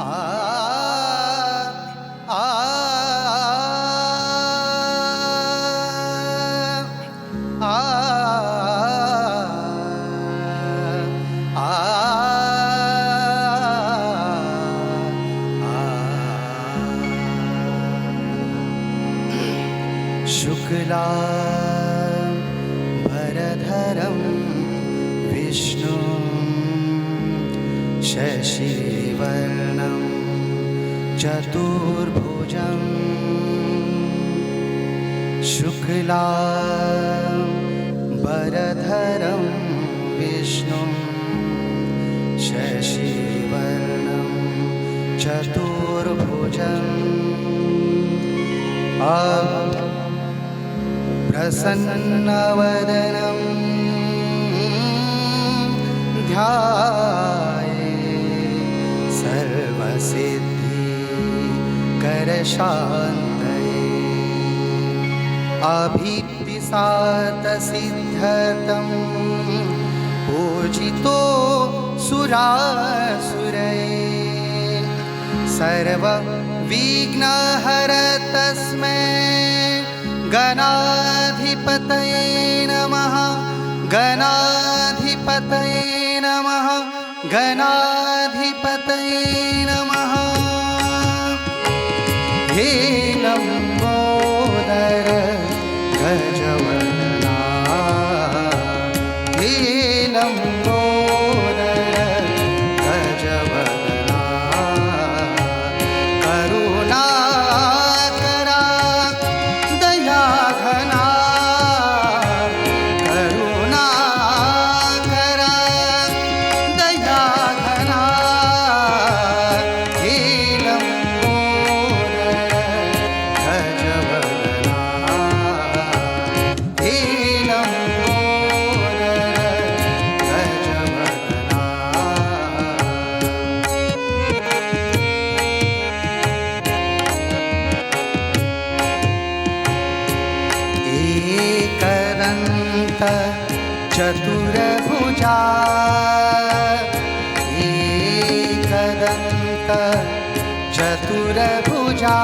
आ आ आ शुक्ला भरधरं विष्णु शशिवर्णं चतुर्भुजं शुक्ला वरधरं विष्णुं शशिवर्णं चतुर्भुजम् आ प्रसन्नवदनं ध्या सर्वसिद्धिकरशान्तये अभिप्तिसातसिद्धतं पूजितो सुरासुरये। सर्वविघ्नहर तस्मै गणाधिपतये नमः। गणाधिपतये नमः। गणाधिपतये नमः। হে चतुरभुजा। एकदन्त चतुरभुजा।